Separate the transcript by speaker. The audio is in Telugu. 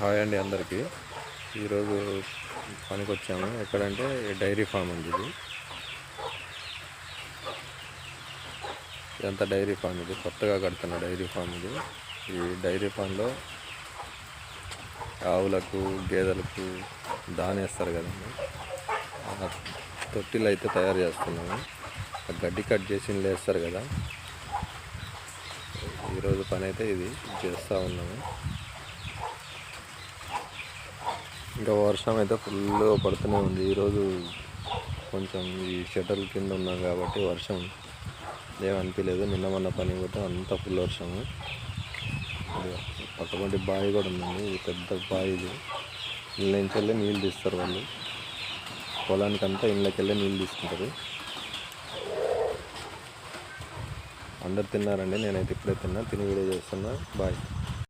Speaker 1: హాయ్ అండి అందరికీ. ఈరోజు పనికి వచ్చాము ఎక్కడంటే డైరీ ఫామ్ ఉంది ఇది. ఇదంతా డైరీ ఫామ్ ఇది. కొత్తగా కడుతున్న డైరీ ఫామ్ ఇది. ఈ డైరీ ఫామ్లో ఆవులకు గేదెలకు దానేస్తారు కదండి. తొట్టిలు అయితే తయారు చేస్తున్నాము. గడ్డి కట్ చేసి లేస్తారు వేస్తారు కదా. ఈరోజు పని అయితే ఇది. చేస్తూ ఉన్నాము. ఇంకా వర్షం అయితే ఫుల్ పడుతూనే ఉంది. ఈరోజు కొంచెం ఈ షటల్ కింద ఉన్నాం కాబట్టి వర్షం ఏమనిపించలేదు అనిపించలేదు నిన్న మొన్న పని కూడా అంత ఫుల్ వర్షము. పక్కపంటి బావి కూడా ఉందండి. ఇది పెద్ద బావి ఇది. ఇళ్ళ నుంచి వెళ్ళి నీళ్ళు తీస్తారు వాళ్ళు. పొలానికి అంతా ఇళ్ళకి వెళ్ళి నీళ్ళు తీసుకుంటారు. అందరు తిన్నారండి. నేనైతే ఇప్పుడే తిన్నా. తిని వీడియో చేస్తున్నా. బాయ్.